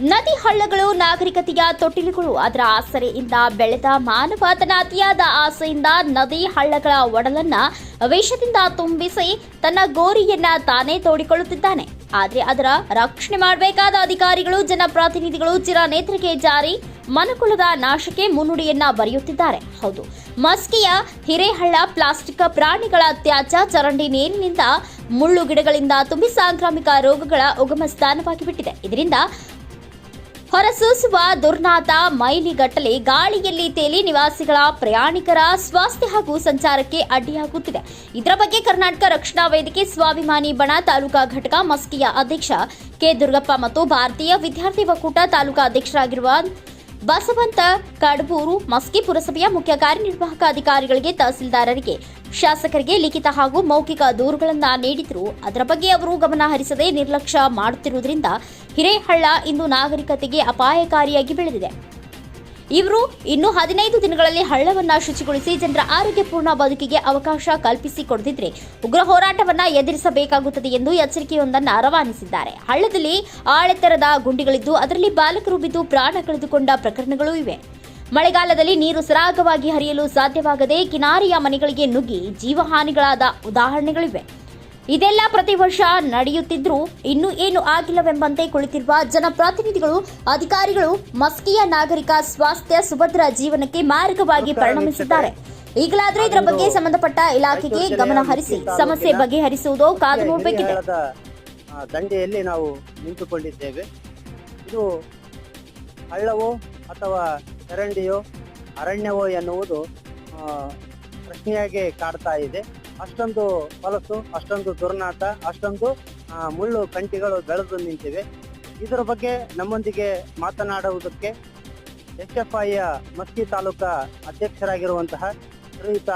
ನದಿ ಹಳ್ಳಗಳು ನಾಗರಿಕತೆಯ ತೊಟ್ಟಿಲುಗಳು. ಅದರ ಆಸರೆಯಿಂದ ಬೆಳೆದ ಮಾನವ ಅತಿಯಾದ ಆಸೆಯಿಂದ ನದಿ ಹಳ್ಳಗಳ ಒಡಲನ್ನ ವಿಷದಿಂದ ತುಂಬಿಸಿ ತನ್ನ ಗೋರಿಯನ್ನ ತಾನೇ ತೋಡಿಕೊಳ್ಳುತ್ತಿದ್ದಾನೆ. ಆದರೆ ಅದರ ರಕ್ಷಣೆ ಮಾಡಬೇಕಾದ ಅಧಿಕಾರಿಗಳು, ಜನಪ್ರತಿನಿಧಿಗಳು ಚಿರನೇತ್ರಿಗೆ ಜಾರಿ ಮನುಕುಲದ ನಾಶಕ್ಕೆ ಮುನ್ನುಡಿಯನ್ನ ಬರೆಯುತ್ತಿದ್ದಾರೆ. ಹೌದು, ಮಸ್ಕಿಯ ಹಿರೇಹಳ್ಳ ಪ್ಲಾಸ್ಟಿಕ್ ಪ್ರಾಣಿಗಳ ತ್ಯಾಜ್ಯ ಚರಂಡಿ ನೀರಿನಿಂದ ಮುಳ್ಳು ಗಿಡಗಳಿಂದ ತುಂಬಿ ಸಾಂಕ್ರಾಮಿಕ ರೋಗಗಳ ಉಗಮ ಸ್ಥಾನವಾಗಿ ಬಿಟ್ಟಿದೆ ಇದರಿಂದ ಹೊರಸೂಸುವ ದುರ್ನಾತ ಮೈಲಿಗಟ್ಟಲೆ ಗಾಳಿಯಲ್ಲಿ ತೇಲಿ ನಿವಾಸಿಗಳ ಪ್ರಯಾಣಿಕರ ಸ್ವಾಸ್ಥ್ಯ ಹಾಗೂ ಸಂಚಾರಕ್ಕೆ ಅಡ್ಡಿಯಾಗುತ್ತಿದೆ. ಇದರ ಬಗ್ಗೆ ಕರ್ನಾಟಕ ರಕ್ಷಣಾ ವೇದಿಕೆ ಸ್ವಾಭಿಮಾನಿ ಬಣ ತಾಲೂಕಾ ಘಟಕ ಮಸ್ಕಿಯ ಅಧ್ಯಕ್ಷ ಕೆ ದುರ್ಗಪ್ಪ ಮತ್ತು ಭಾರತೀಯ ವಿದ್ಯಾರ್ಥಿ ಒಕ್ಕೂಟ ತಾಲೂಕಾ ಅಧ್ಯಕ್ಷರಾಗಿರುವ ಬಸವಂತ ಕಡಬೂರು ಮಸ್ಕಿ ಪುರಸಭೆಯ ಮುಖ್ಯ ಕಾರ್ಯನಿರ್ವಾಹಕ ಅಧಿಕಾರಿಗಳಿಗೆ ತಹಸೀಲ್ದಾರರಿಗೆ ಶಾಸಕರಿಗೆ ಲಿಖಿತ ಹಾಗೂ ಮೌಖಿಕ ದೂರುಗಳನ್ನು ನೀಡಿದ್ರು. ಅದರ ಬಗ್ಗೆ ಅವರು ಗಮನ ಹರಿಸದೆ ನಿರ್ಲಕ್ಷ್ಯ ಮಾಡುತ್ತಿರುವುದರಿಂದ ಹಿರೇಹಳ್ಳ ಇಂದು ನಾಗರಿಕತೆಗೆ ಅಪಾಯಕಾರಿಯಾಗಿ ಬೆಳೆದಿದೆ. ಇವರು ಇನ್ನು ಹದಿನೈದು ದಿನಗಳಲ್ಲಿ ಹಳ್ಳವನ್ನ ಶುಚಿಗೊಳಿಸಿ ಜನರ ಆರೋಗ್ಯಪೂರ್ಣ ಬದುಕಿಗೆ ಅವಕಾಶ ಕಲ್ಪಿಸಿಕೊಡದಿದ್ರೆ ಉಗ್ರ ಹೋರಾಟವನ್ನ ಎದುರಿಸಬೇಕಾಗುತ್ತದೆ ಎಂದು ಎಚ್ಚರಿಕೆಯೊಂದನ್ನು ರವಾನಿಸಿದ್ದಾರೆ. ಹಳ್ಳದಲ್ಲಿ ಆಳೆತ್ತರದ ಗುಂಡಿಗಳಿದ್ದು, ಅದರಲ್ಲಿ ಬಾಲಕರು ಬಿದ್ದು ಪ್ರಾಣ ಕಳೆದುಕೊಂಡ ಪ್ರಕರಣಗಳೂ ಇವೆ. ಮಳೆಗಾಲದಲ್ಲಿ ನೀರು ಸರಾಗವಾಗಿ ಹರಿಯಲು ಸಾಧ್ಯವಾಗದೆ ಕಿನಾರಿಯ ಮನೆಗಳಿಗೆ ನುಗ್ಗಿ ಜೀವಹಾನಿಗಳಾದ ಉದಾಹರಣೆಗಳಿವೆ. ಇದೆಲ್ಲ ಪ್ರತಿ ವರ್ಷ ನಡೆಯುತ್ತಿದ್ರೂ ಇನ್ನೂ ಏನು ಆಗಿಲ್ಲವೆಂಬಂತೆ ಕುಳಿತಿರುವ ಜನಪ್ರತಿನಿಧಿಗಳು ಅಧಿಕಾರಿಗಳು ಮಸ್ಕಿಯ ನಾಗರಿಕ ಸ್ವಾಸ್ಥ್ಯ ಸುಭದ್ರ ಜೀವನಕ್ಕೆ ಮಾರ್ಗವಾಗಿ ಪರಿಣಮಿಸಿದ್ದಾರೆ. ಈಗಲಾದರೂ ಇದರ ಬಗ್ಗೆ ಸಂಬಂಧಪಟ್ಟ ಇಲಾಖೆಗೆ ಗಮನ ಹರಿಸಿ ಸಮಸ್ಯೆ ಬಗೆಹರಿಸುವುದು ಕಾದು ನೋಡಬೇಕಿದೆ. ದಂಡೆಯಲ್ಲಿ ನಾವು ನಿಂತುಕೊಂಡಿದ್ದೇವೆ. ಇದು ಹಳ್ಳವೋ ಅಥವಾ ಚರಂಡಿಯೋ ಅರಣ್ಯವೋ ಎನ್ನುವುದು ಪ್ರಶ್ನೆಯಾಗಿ ಕಾಡ್ತಾ ಇದೆ. ಅಷ್ಟೊಂದು ಹೊಲಸು, ಅಷ್ಟೊಂದು ದುರ್ನಾತ, ಅಷ್ಟೊಂದು ಮುಳ್ಳು ಕಂಟಿಗಳು ಬೆಳೆದು ನಿಂತಿವೆ. ಇದರ ಬಗ್ಗೆ ನಮ್ಮೊಂದಿಗೆ ಮಾತನಾಡುವುದಕ್ಕೆ ಎಚ್ ಎಫ್ ಐಯ ಮಸ್ಕಿ ತಾಲೂಕಾ ಅಧ್ಯಕ್ಷರಾಗಿರುವಂತಹ ಶ್ರೀಯುತ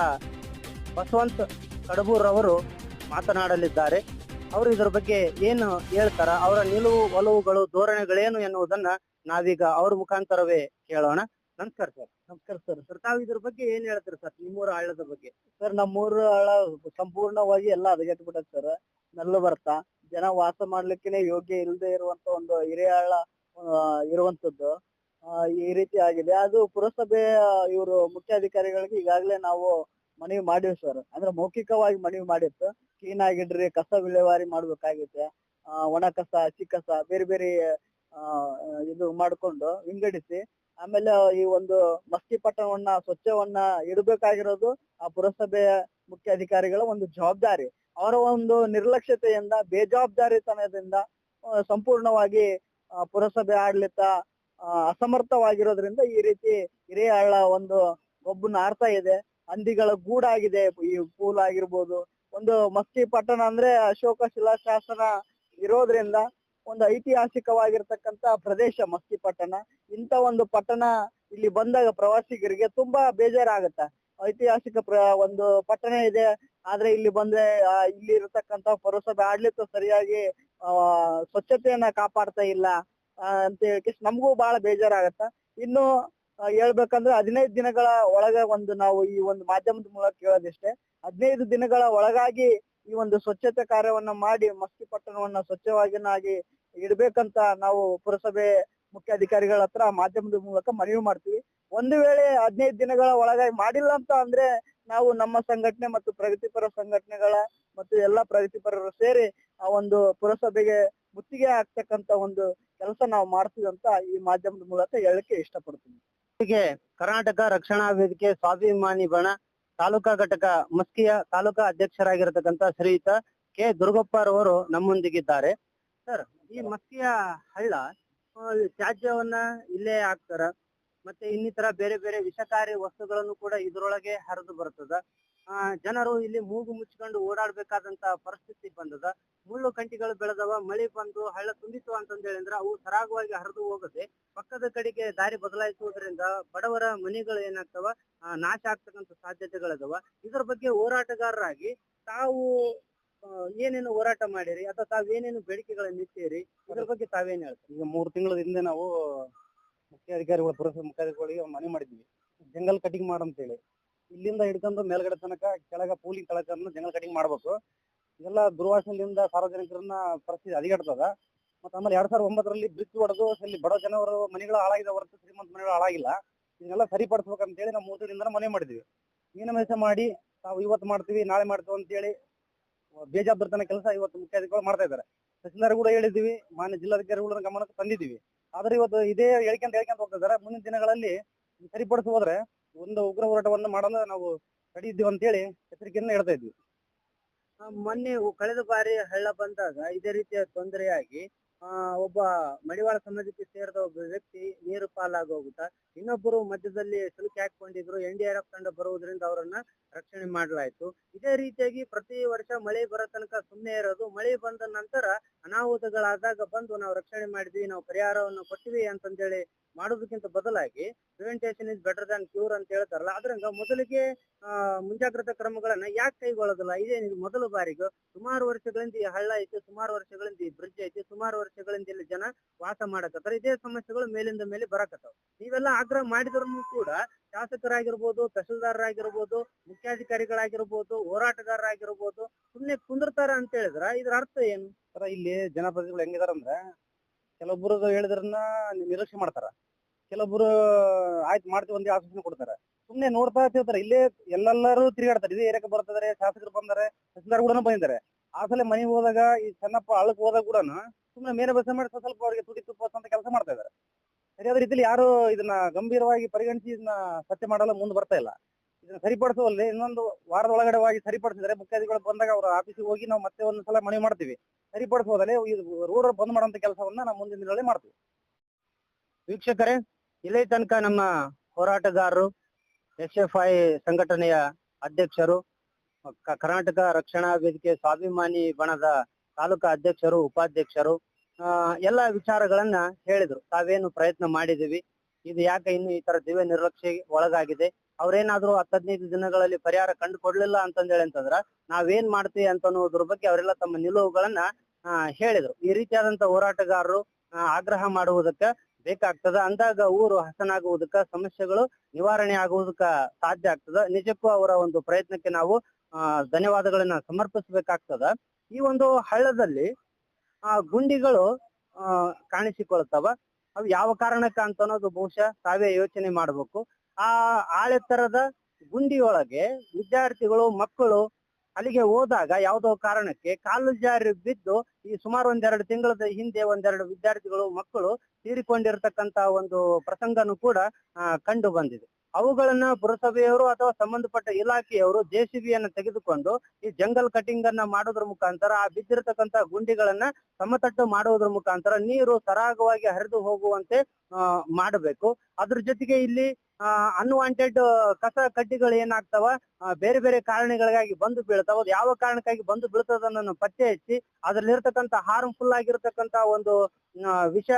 ಬಸವಂತ್ ಕಡಬೂರ್ ಅವರು ಮಾತನಾಡಲಿದ್ದಾರೆ. ಅವರು ಇದರ ಬಗ್ಗೆ ಏನು ಹೇಳ್ತಾರ? ಅವರ ನಿಲುವು, ಒಲವುಗಳು, ಧೋರಣೆಗಳೇನು ಎನ್ನುವುದನ್ನ ನಾವೀಗ ಅವ್ರ ಮುಖಾಂತರವೇ ಕೇಳೋಣ. ನಮಸ್ಕಾರ ಸರ್. ನಮಸ್ಕಾರ ಸರ್. ಸರ್ ತಾವು ಇದ್ರ ಬಗ್ಗೆ ಏನ್ ಹೇಳ್ತೀರಿ ಸರ್? ನಿಮ್ಮೂರ ಹಳ್ಳದ ಬಗ್ಗೆ. ಸರ್ ನಮ್ಮೂರ ಹಳ್ಳ ಸಂಪೂರ್ಣವಾಗಿ ಎಲ್ಲ ಹದಗೆಟ್ಟು ಬಿಟ್ಟೈತೆ ಸರ್. ನೆಲ್ಲು ಬರ್ತಾ. ಜನ ವಾಸ ಮಾಡ್ಲಿಕ್ಕೆ ಯೋಗ್ಯ ಇಲ್ಲದೆ ಇರುವಂತ ಒಂದು ಹಿರಿಯ ಹಳ್ಳ ಇರುವಂತದ್ದು ಈ ರೀತಿ ಆಗಿದೆ. ಅದು ಪುರಸಭೆ ಇವರು ಮುಖ್ಯ ಅಧಿಕಾರಿಗಳಿಗೆ ಈಗಾಗಲೇ ನಾವು ಮನವಿ ಮಾಡಿವಿ ಸರ್. ಅಂದ್ರೆ ಮೌಖಿಕವಾಗಿ ಮನವಿ ಮಾಡಿತ್ತು. ಕ್ಲೀನ್ ಆಗಿಡ್ರಿ ಕಸ ವಿಲೇವಾರಿ ಮಾಡ್ಬೇಕಾಗಿದೆ ಆ, ಒಣ ಕಸ ಹಸಿ ಕಸ ಬೇರೆ ಬೇರೆ ಆ, ಇದು ಮಾಡ್ಕೊಂಡು ವಿಂಗಡಿಸಿ ಆಮೇಲೆ ಈ ಒಂದು ಮಸ್ತಿ ಪಟ್ಟಣವನ್ನ, ಸ್ವಚ್ಛವನ್ನ ಇಡಬೇಕಾಗಿರೋದು ಆ ಪುರಸಭೆಯ ಮುಖ್ಯ ಅಧಿಕಾರಿಗಳ ಒಂದು ಜವಾಬ್ದಾರಿ. ಅವರ ಒಂದು ನಿರ್ಲಕ್ಷ್ಯತೆಯಿಂದ, ಬೇಜವಾಬ್ದಾರಿತನದಿಂದ ಸಂಪೂರ್ಣವಾಗಿ ಪುರಸಭೆ ಆಡಳಿತ ಅಸಮರ್ಥವಾಗಿರೋದ್ರಿಂದ ಈ ರೀತಿ ಹಿರಿಯ ಹಳ್ಳ ಒಂದು ಒಬ್ಬನ ಆಡ್ತಾ ಇದೆ. ಹಂದಿಗಳ ಗೂಡಾಗಿದೆ. ಈ ಪೂಲ್ ಆಗಿರ್ಬೋದು. ಒಂದು ಮಸ್ತಿ ಪಟ್ಟಣ ಅಂದ್ರೆ ಅಶೋಕ ಶಿಲಾಶಾಸನ ಇರೋದ್ರಿಂದ ಒಂದು ಐತಿಹಾಸಿಕವಾಗಿರ್ತಕ್ಕಂತ ಪ್ರದೇಶ ಮಸ್ತಿ ಪಟ್ಟಣ. ಇಂತ ಒಂದು ಪಟ್ಟಣ ಇಲ್ಲಿ ಬಂದಾಗ ಪ್ರವಾಸಿಗರಿಗೆ ತುಂಬಾ ಬೇಜಾರಾಗತ್ತ. ಐತಿಹಾಸಿಕ ಪ್ರ, ಒಂದು ಪಟ್ಟಣ ಇದೆ. ಆದ್ರೆ ಇಲ್ಲಿ ಬಂದ್ರೆ ಇಲ್ಲಿ ಇರತಕ್ಕಂತ ಪುರಸಭೆ ಆಡಳಿತ ಸರಿಯಾಗಿ, ಆ, ಸ್ವಚ್ಛತೆಯನ್ನ ಕಾಪಾಡ್ತಾ ಇಲ್ಲ ಅಂತ ಹೇಳಿ ನಮಗೂ ಬಹಳ ಬೇಜಾರಾಗತ್ತ. ಇನ್ನು ಹೇಳ್ಬೇಕಂದ್ರೆ ಹದಿನೈದು ದಿನಗಳ ಒಳಗೆ ಒಂದು ನಾವು ಈ ಒಂದು ಮಾಧ್ಯಮದ ಮೂಲಕ ಕೇಳೋದಿಷ್ಟೇ. ಹದಿನೈದು ದಿನಗಳ ಒಳಗಾಗಿ ಈ ಒಂದು ಸ್ವಚ್ಛತೆ ಕಾರ್ಯವನ್ನ ಮಾಡಿ ಮಸ್ತಿ ಪಟ್ಟಣವನ್ನ ಸ್ವಚ್ಛವಾಗಿನಾಗಿ ಇಡ್ಬೇಕಂತ ನಾವು ಪುರಸಭೆ ಮುಖ್ಯ ಅಧಿಕಾರಿಗಳ ಹತ್ರ ಮಾಧ್ಯಮದ ಮೂಲಕ ಮನವಿ ಮಾಡ್ತೀವಿ. ಒಂದು ವೇಳೆ ಹದಿನೈದು ದಿನಗಳ ಒಳಗಾಗಿ ಮಾಡಿಲ್ಲ ಅಂತ ಅಂದ್ರೆ ನಾವು ನಮ್ಮ ಸಂಘಟನೆ ಮತ್ತು ಪ್ರಗತಿಪರ ಸಂಘಟನೆಗಳ ಮತ್ತು ಎಲ್ಲಾ ಪ್ರಗತಿಪರರು ಸೇರಿ ಆ ಒಂದು ಪುರಸಭೆಗೆ ಮುತ್ತಿಗೆ ಹಾಕ್ತಕ್ಕಂತ ಒಂದು ಕೆಲಸ ನಾವು ಮಾಡ್ತೀವಿ ಅಂತ ಈ ಮಾಧ್ಯಮದ ಮೂಲಕ ಹೇಳಕ್ಕೆ ಇಷ್ಟಪಡ್ತೀನಿ. ಹೀಗೆ ಕರ್ನಾಟಕ ರಕ್ಷಣಾ ವೇದಿಕೆ ಸ್ವಾಭಿಮಾನಿ ಬಣ ತಾಲೂಕಾ ಘಟಕ ಮಸ್ಕಿಯ ತಾಲೂಕಾ ಅಧ್ಯಕ್ಷರಾಗಿರತಕ್ಕಂತ ಶ್ರೀಯುತ ಕೆ ದುರ್ಗಪ್ಪರವರು ನಮ್ಮೊಂದಿಗಿದ್ದಾರೆ. ಸರ್ ಈ ಮಸ್ಕಿಯ ಹಳ್ಳ ತ್ಯಾಜ್ಯವನ್ನ ಇಲ್ಲೇ ಹಾಕ್ತಾರ. ಮತ್ತೆ ಇನ್ನಿತರ ಬೇರೆ ಬೇರೆ ವಿಷಕಾರಿ ವಸ್ತುಗಳನ್ನು ಕೂಡ ಇದರೊಳಗೆ ಹರಿದು ಬರ್ತದ. ಆ, ಜನರು ಇಲ್ಲಿ ಮೂಗು ಮುಚ್ಕೊಂಡು ಓಡಾಡ್ಬೇಕಾದಂತ ಪರಿಸ್ಥಿತಿ ಬಂದದ. ಮುಳ್ಳು ಕಂಟಿಗಳು ಬೆಳೆದವ, ಮಳೆ ಬಂದು ಹಳ್ಳ ತುಂಬಿತು ಅಂತಂದ ಹೇಳಿದ್ರೆ ಅವು ಸರಾಗವಾಗಿ ಹರಿದು ಹೋಗದೆ, ಪಕ್ಕದ ಕಡೆಗೆ ದಾರಿ ಬದಲಾಯಿಸುವುದರಿಂದ ಬಡವರ ಮನೆಗಳು ಏನಾಗ್ತವ ನಾಶ ಆಗ್ತಕ್ಕಂತ ಸಾಧ್ಯತೆಗಳದಾವ. ಇದ್ರ ಬಗ್ಗೆ ಹೋರಾಟಗಾರರಾಗಿ ತಾವು ಏನೇನು ಹೋರಾಟ ಮಾಡಿರಿ, ಅಥವಾ ತಾವೇನೇನು ಬೇಡಿಕೆಗಳನ್ನ ಇಟ್ಟಿರಿ, ಇದ್ರ ಬಗ್ಗೆ ತಾವೇನ್ ಹೇಳ್ತೀರಿ? ಈಗ ಮೂರು ತಿಂಗಳ ಹಿಂದೆ ನಾವು ಮುಖ್ಯಾಧಿಕಾರಿಗಳು, ಪುರಸಭೆ ಮುಖ್ಯಾಧಿಕಾರಿಗಳಿಗೆ ಮನವಿ ಮಾಡಿದ್ವಿ. ಜಂಗಲ್ ಕಟಿಂಗ್ ಮಾಡಂತೇಳಿ. ಇಲ್ಲಿಂದ ಹಿಡ್ಕೊಂಡು ಮೇಲ್ಗಡೆ ತನಕ ಕೆಳಗ ಪೂಲಿಂಗ್ ತಳಕ ಜಂಗಲ್ ಕಟಿಂಗ್ ಮಾಡ್ಬೇಕು. ಇದೆಲ್ಲ ದುರ್ವಾಸನೆಯಿಂದ ಸಾರ್ವಜನಿಕರನ್ನ ಪರಿಸ್ಥಿತಿ ಅಧಿಗಡ್ತದ ಮತ್ತೆ ಆಮೇಲೆ ಎರಡ್ ಸಾವಿರದ ಒಂಬತ್ತರಲ್ಲಿ ಬ್ರಿಡ್ಜ್ ಹೊಡೆದು ಅಲ್ಲಿ ಬಡ ಜನವರು ಮನೆಗಳು ಹಾಳಾಗಿದೆ ಹೊರತು ಶ್ರೀಮಂತ ಮನೆಗಳು ಹಾಳಾಗಿಲ್ಲ. ಇದನ್ನೆಲ್ಲ ಸರಿಪಡಿಸ್ಬೇಕಂತ ಹೇಳಿ ನಾವು ಮೂರು ದಿನದಿಂದ ಮನೆ ಮಾಡಿದ್ವಿ. ಮೀನಮೇಷ ಮಾಡಿ, ತಾವು ಇವತ್ತು ಮಾಡ್ತೀವಿ, ನಾಳೆ ಮಾಡ್ತೀವಿ ಅಂತ ಹೇಳಿ ಬೇಜಾಬ್ದರ್ತನ ಕೆಲಸ ಇವತ್ತು ಮುಖ್ಯಾಧಿಕಾರಿಗಳು ಮಾಡ್ತಾ ಇದ್ದಾರೆ. ತಹಸೀಲ್ದಾರ್ ಕೂಡ ಹೇಳಿದ್ದೀವಿ, ಮಾನ್ಯ ಜಿಲ್ಲಾಧಿಕಾರಿಗಳ ಗಮನಕ್ಕೆ ತಂದಿದ್ದೀವಿ. ಆದ್ರೆ ಇವತ್ತು ಇದೇ ಹೇಳ್ಕೊಂತ ಹೇಳ್ಕೊಂತ ಹೋಗ್ತಾ ಇದ್ದಾರೆ. ಮುಂದಿನ ದಿನಗಳಲ್ಲಿ ಸರಿಪಡಿಸಿ ಒಂದು ಉಗ್ರ ಹೋರಾಟವನ್ನು ಮಾಡಲು ನಾವು ರೆಡಿ ಇದ್ದೀವಿ ಅಂತ ಹೇಳಿ ಎಚ್ಚರಿಕೆಯನ್ನು ಹೇಳ್ತಾ ಇದ್ವಿ. ಮೊನ್ನೆ ಕಳೆದ ಬಾರಿ ಹಳ್ಳ ಬಂದಾಗ ಇದೇ ರೀತಿಯ ತೊಂದರೆಯಾಗಿ ಒಬ್ಬ ಮಡಿವಾಳ ಸಮಾಜಕ್ಕೆ ಸೇರಿದ ಒಬ್ಬ ವ್ಯಕ್ತಿ ನೀರು ಪಾಲಾಗೋಗುತ್ತಾ ಇನ್ನೊಬ್ಬರು ಮಧ್ಯದಲ್ಲಿ ಸಿಲುಕಿ ಹಾಕೊಂಡಿದ್ರು ಎನ್ ಡಿ ಆರ್ ಎಫ್ ತಂಡ ಬರುವುದರಿಂದ ಅವರನ್ನ ರಕ್ಷಣೆ ಮಾಡಲಾಯಿತು. ಇದೇ ರೀತಿಯಾಗಿ ಪ್ರತಿ ವರ್ಷ ಮಳೆ ಬರೋ ತನಕ ಸುಮ್ಮನೆ ಇರೋದು. ಮಳೆ ಬಂದ ನಂತರ ಅನಾಹುತಗಳಾದಾಗ ಬಂದು ನಾವು ರಕ್ಷಣೆ ಮಾಡಿದ್ವಿ. ನಾವು ಪರಿಹಾರವನ್ನು ಕೊಟ್ಟಿವಿ ಅಂತಂದೇಳಿ ಮಾಡೋದಕ್ಕಿಂತ ಬದಲಾಗಿ prevention is better than cure ಅಂತ ಹೇಳ್ತಾರಲ್ಲ ಅದರಿಂದ ಮೊದಲಿಗೆ ಮುಂಜಾಗ್ರತಾ ಕ್ರಮಗಳನ್ನ ಯಾಕೆ ಕೈಗೊಳ್ಳೋದಿಲ್ಲ? ಇದೇ ಮೊದಲ ಬಾರಿಗೆ, ಸುಮಾರು ವರ್ಷಗಳಿಂದ ಈ ಹಳ್ಳ ಐತಿ, ಸುಮಾರು ವರ್ಷಗಳಿಂದ ಈ ಬ್ರಿಡ್ಜ್ ಐತಿ, ಸುಮಾರು ವರ್ಷಗಳಿಂದ ಇಲ್ಲಿ ಜನ ವಾಸ ಮಾಡಕತ್ತಾರ ಇದೇ ಸಮಸ್ಯೆಗಳು ಮೇಲಿಂದ ಮೇಲೆ ಬರಕತ್ತಾವ. ನೀವೆಲ್ಲ ಆಗ್ರಹ ಮಾಡಿದ್ರು ಕೂಡ ಶಾಸಕರಾಗಿರ್ಬೋದು, ತಹಸೀಲ್ದಾರರಾಗಿರ್ಬೋದು, ಮುಖ್ಯಾಧಿಕಾರಿಗಳಾಗಿರ್ಬೋದು, ಹೋರಾಟಗಾರರಾಗಿರ್ಬೋದು, ಸುಮ್ನೆ ಕುಂದಿರ್ತಾರ ಅಂತ ಹೇಳಿದ್ರ? ಇದ್ರ ಅರ್ಥ ಏನು? ಇಲ್ಲಿ ಜನಪ್ರತಿನಿಧಿಗಳು ಹೆಂಗಿದಾರಂದ್ರೆ ಕೆಲವೊಬ್ರು ಹೇಳಿದ್ರನ್ನ ನಿರೀಕ್ಷೆ ಮಾಡ್ತಾರ. ಕೆಲವೊಬ್ರು, ಆಯ್ತು ಮಾಡ್ತೀವಿ ಒಂದೇ ಆಶ್ವಾಸನೆ ಕೊಡ್ತಾರೆ. ಸುಮ್ನೆ ನೋಡ್ತಾ ತಿರ್ತಾರೆ ಇಲ್ಲೇ ಎಲ್ಲೆಲ್ಲರೂ ತಿರುಗಾಡ್ತಾರೆ. ಇದೇ ಏರಿಯಾಕ್ಕೆ ಬರ್ತಾರೆ ಶಾಸಕರು ಬಂದಾರೆ, ತಹಸೀಲ್ದಾರ್ ಕೂಡ ಬಂದಿದ್ದಾರೆ. ಆ ಸಲ ಹೋದಾಗ ಈ ಸಣ್ಣಪ್ಪ ಅಳಕ್ ಹೋದಾಗ ಕೂಡ ಸುಮ್ನೆ ಮೇಲೆ ಬಸ ಮಾಡಿ ಸ್ವಲ್ಪ ಅವರಿಗೆ ತುಟಿ ತುಪ್ಪ ಅಂತ ಕೆಲಸ ಮಾಡ್ತಾ ಇದ್ದಾರೆ ಸರಿಯಾದ ರೀತಿಯಲ್ಲಿ ಯಾರು ಇದನ್ನ ಗಂಭೀರವಾಗಿ ಪರಿಗಣಿಸಿ ಇದನ್ನ ಸತ್ಯ ಮಾಡಲು ಮುಂದೆ ಬರ್ತಾ ಇಲ್ಲ. ಸರಿಪಡಿಸುವಲ್ಲಿ ಇನ್ನೊಂದು ವಾರದ ಒಳಗಡೆವಾಗಿ ಸರಿಪಡಿಸಿದ್ರೆ ಮುಖ್ಯಾಧಿಕಾರಿಗಳು ಬಂದಾಗ ಅವರ ಆಫೀಸಿಗೆ ಹೋಗಿ ನಾವು ಮತ್ತೆ ಒಂದು ಸಲ ಮನವಿ ಮಾಡ್ತೀವಿ. ಸರಿಪಡಿಸುವುದಲ್ಲೇ ರೋಡ್ ಬಂದ್ ಮಾಡುವಂತ ಕೆಲಸವನ್ನ ನಾವು ಮುಂದಿನ ದಿನಗಳಲ್ಲಿ ಮಾಡ್ತೀವಿ. ವೀಕ್ಷಕರೇ, ಇಲ್ಲೇ ತನಕ ನಮ್ಮ ಹೋರಾಟಗಾರರು ಎಸ್ ಎಫ್ ಐ ಸಂಘಟನೆಯ ಅಧ್ಯಕ್ಷರು ಕರ್ನಾಟಕ ರಕ್ಷಣಾ ವೇದಿಕೆ ಸ್ವಾಭಿಮಾನಿ ಬಣದ ತಾಲೂಕಾ ಅಧ್ಯಕ್ಷರು, ಉಪಾಧ್ಯಕ್ಷರು ಎಲ್ಲ ವಿಚಾರಗಳನ್ನ ಹೇಳಿದ್ರು. ತಾವೇನು ಪ್ರಯತ್ನ ಮಾಡಿದೀವಿ ಇದು ಯಾಕೆ ಇನ್ನು ಈ ತರ ದಿವ್ಯ ನಿರ್ಲಕ್ಷ್ಯ ಒಳಗಾಗಿದೆ? ಅವ್ರೇನಾದ್ರೂ ಹತ್ತು ಹದಿನೈದು ದಿನಗಳಲ್ಲಿ ಪರಿಹಾರ ಕಂಡು ಕೊಡ್ಲಿಲ್ಲ ಅಂತಂದೇಳಿ ಅಂತಂದ್ರ ನಾವೇನ್ ಮಾಡ್ತೀವಿ ಅಂತ ಅನ್ನೋದ್ರ ಬಗ್ಗೆ ಅವರೆಲ್ಲ ತಮ್ಮ ನಿಲುವುಗಳನ್ನ ಹೇಳಿದ್ರು. ಈ ರೀತಿಯಾದಂತ ಹೋರಾಟಗಾರರು ಆಗ್ರಹ ಮಾಡುವುದಕ್ಕ ಬೇಕಾಗ್ತದ. ಅಂದಾಗ ಊರು ಹಸನಾಗುವುದಕ್ಕ, ಸಮಸ್ಯೆಗಳು ನಿವಾರಣೆ ಆಗುವುದಕ್ಕ ಸಾಧ್ಯ ಆಗ್ತದ. ನಿಜಕ್ಕೂ ಅವರ ಒಂದು ಪ್ರಯತ್ನಕ್ಕೆ ನಾವು ಧನ್ಯವಾದಗಳನ್ನ ಸಮರ್ಪಿಸಬೇಕಾಗ್ತದ. ಈ ಒಂದು ಹಳ್ಳದಲ್ಲಿ, ಆ, ಗುಂಡಿಗಳು ಕಾಣಿಸಿಕೊಳ್ತಾವ. ಅವು ಯಾವ ಕಾರಣಕ್ಕ ಅಂತ ಅನ್ನೋದು ಬಹುಶಃ ತಾವೇ ಯೋಚನೆ ಮಾಡ್ಬೇಕು. ಆ ಆಳೆತ್ತರದ ಗುಂಡಿಯೊಳಗೆ ವಿದ್ಯಾರ್ಥಿಗಳು, ಮಕ್ಕಳು ಅಲ್ಲಿಗೆ ಹೋದಾಗ ಯಾವುದೋ ಕಾರಣಕ್ಕೆ ಕಾಲು ಜಾರಿ ಬಿದ್ದು ಈ ಸುಮಾರು ಒಂದೆರಡು ತಿಂಗಳ ಹಿಂದೆ ಒಂದೆರಡು ವಿದ್ಯಾರ್ಥಿಗಳು, ಮಕ್ಕಳು ತೀರಿಕೊಂಡಿರ್ತಕ್ಕಂತ ಒಂದು ಪ್ರಸಂಗನು ಕೂಡ ಕಂಡು ಬಂದಿದೆ. ಅವುಗಳನ್ನ ಪುರಸಭೆಯವರು ಅಥವಾ ಸಂಬಂಧಪಟ್ಟ ಇಲಾಖೆಯವರು ಜೆಸಿಬಿಯನ್ನ ತೆಗೆದುಕೊಂಡು ಈ ಜಂಗಲ್ ಕಟಿಂಗ್ ಅನ್ನ ಮಾಡೋದ್ರ ಮುಖಾಂತರ, ಆ ಬಿದ್ದಿರತಕ್ಕಂತ ಗುಂಡಿಗಳನ್ನ ಸಮತಟ್ಟು ಮಾಡುವುದ್ರ ಮುಖಾಂತರ ನೀರು ಸರಾಗವಾಗಿ ಹರಿದು ಹೋಗುವಂತೆ ಮಾಡಬೇಕು. ಅದ್ರ ಜೊತೆಗೆ ಇಲ್ಲಿ ಅನ್ವಾಂಟೆಡ್ ಕಸ ಕಡ್ಡಿಗಳು ಏನಾಗ್ತಾವ? ಬೇರೆ ಬೇರೆ ಕಾರಣಗಳಿಗಾಗಿ ಬಂದು ಬೀಳ್ತಾವ. ಯಾವ ಕಾರಣಕ್ಕಾಗಿ ಬಂದು ಬೀಳ್ತದನ್ನ ಪತ್ತೆ ಹಚ್ಚಿ ಅದ್ರಲ್ಲಿರ್ತಕ್ಕಂತ ಹಾರ್ಮ್ಫುಲ್ ಆಗಿರ್ತಕ್ಕಂತ ಒಂದು ವಿಷ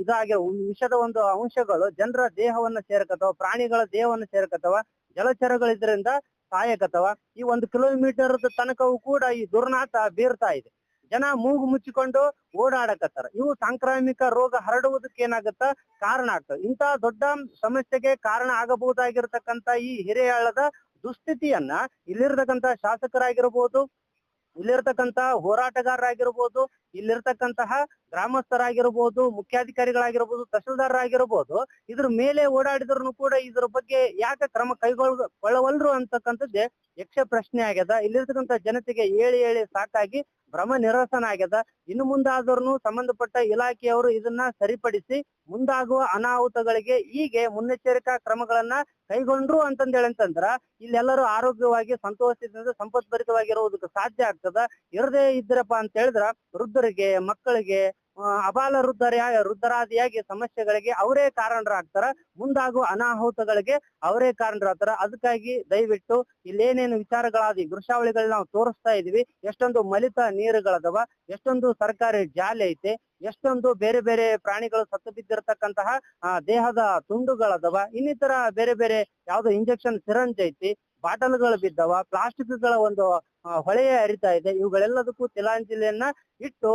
ಇದಾಗಿ, ವಿಷದ ಒಂದು ಅಂಶಗಳು ಜನರ ದೇಹವನ್ನ ಸೇರ್ಕತಾವ ಪ್ರಾಣಿಗಳ ದೇಹವನ್ನ ಸೇರ್ಕತಾವ ಜಲಚರಗಳಿದ್ರಿಂದ ಸಾಯಕತ್ತವ. ಈ ಒಂದು ಕಿಲೋಮೀಟರ್ ತನಕವೂ ಕೂಡ ಈ ದುರ್ನಾತ ಬೀರ್ತಾ ಇದೆ. ಜನ ಮೂಗು ಮುಚ್ಚಿಕೊಂಡು ಓಡಾಡಕತ್ತಾರ. ಇವು ಸಾಂಕ್ರಾಮಿಕ ರೋಗ ಹರಡುವುದಕ್ಕೆ ಏನಾಗತ್ತ? ಕಾರಣ ಆಗ್ತದೆ. ಇಂತ ದೊಡ್ಡ ಸಮಸ್ಯೆಗೆ ಕಾರಣ ಆಗಬಹುದಾಗಿರ್ತಕ್ಕಂತ ಈ ಹಿರಿಯಾಳದ ದುಸ್ಥಿತಿಯನ್ನ ಇಲ್ಲಿರ್ತಕ್ಕಂತ ಶಾಸಕರಾಗಿರ್ಬೋದು ಇಲ್ಲಿರ್ತಕ್ಕಂತ ಹೋರಾಟಗಾರರಾಗಿರ್ಬೋದು, ಇಲ್ಲಿರ್ತಕ್ಕಂತಹ ಗ್ರಾಮಸ್ಥರಾಗಿರ್ಬೋದು, ಮುಖ್ಯಾಧಿಕಾರಿಗಳಾಗಿರ್ಬೋದು, ತಹಸೀಲ್ದಾರರಾಗಿರ್ಬೋದು, ಇದ್ರ ಮೇಲೆ ಓಡಾಡಿದ್ರು ಕೂಡ ಇದ್ರ ಬಗ್ಗೆ ಯಾಕೆ ಕ್ರಮ ಕೈಗೊಳ್ಳ ಕೊಳ್ಳವಲ್ರು ಅಂತಕ್ಕಂಥದ್ದೇ ಯಕ್ಷ ಪ್ರಶ್ನೆ ಆಗ್ಯದ. ಇಲ್ಲಿರ್ತಕ್ಕಂತ ಜನತೆಗೆ ಹೇಳಿ ಹೇಳಿ ಸಾಕಾಗಿ ಭ್ರಮ ನಿರಸನ ಆಗ್ಯದ. ಇನ್ನು ಮುಂದಾದ್ರೂ ಸಂಬಂಧಪಟ್ಟ ಇಲಾಖೆಯವರು ಇದನ್ನ ಸರಿಪಡಿಸಿ ಮುಂದಾಗುವ ಅನಾಹುತಗಳಿಗೆ ಹೀಗೆ ಮುನ್ನೆಚ್ಚರಿಕಾ ಕ್ರಮಗಳನ್ನ ಕೈಗೊಂಡ್ರು ಅಂತಂದೇಳಿ ಅಂತಂದ್ರ ಇಲ್ಲೆಲ್ಲರೂ ಆರೋಗ್ಯವಾಗಿ ಸಂತೋಷದಿಂದ ಸಂಪತ್ಭರಿತವಾಗಿರುವುದಕ್ಕೆ ಸಾಧ್ಯ ಆಗ್ತದ. ಇರದೇ ಇದ್ರಪ್ಪ ಅಂತ ಹೇಳಿದ್ರ ವೃದ್ಧರಿಗೆ, ಮಕ್ಕಳಿಗೆ ಅಬಾಲ ವೃದ್ಧರ ವೃದ್ಧರಾದಿಯಾಗಿ ಸಮಸ್ಯೆಗಳಿಗೆ ಅವರೇ ಕಾರಣರಾಗ್ತಾರ. ಮುಂದಾಗುವ ಅನಾಹುತಗಳಿಗೆ ಅವರೇ ಕಾರಣರಾಗ್ತಾರ. ಅದಕ್ಕಾಗಿ ದಯವಿಟ್ಟು ಇಲ್ಲೇನೇನು ವಿಚಾರಗಳಾದಿ ದೃಶ್ಯಾವಳಿಗಳು ನಾವು ತೋರಿಸ್ತಾ ಇದೀವಿ. ಎಷ್ಟೊಂದು ಮಲಿತ ನೀರುಗಳದವ, ಎಷ್ಟೊಂದು ಸರ್ಕಾರಿ ಜಾಲೆ ಐತೆ, ಎಷ್ಟೊಂದು ಬೇರೆ ಬೇರೆ ಪ್ರಾಣಿಗಳು ಸತ್ತು ಬಿದ್ದಿರತಕ್ಕಂತಹ ದೇಹದ ತುಂಡುಗಳದವ, ಇನ್ನಿತರ ಬೇರೆ ಬೇರೆ ಯಾವ್ದೋ ಇಂಜೆಕ್ಷನ್ ಸಿರಂಜ್ ಐತಿ, ಬಾಟಲ್ಗಳು ಬಿದ್ದವ, ಪ್ಲಾಸ್ಟಿಕ್ಗಳ ಒಂದು ಹೊಳೆಯೇ ಹರಿತಾ ಇದೆ. ಇವುಗಳೆಲ್ಲದಕ್ಕೂ ತಿಲಾಂಜಲಿಯನ್ನ ಇಟ್ಟು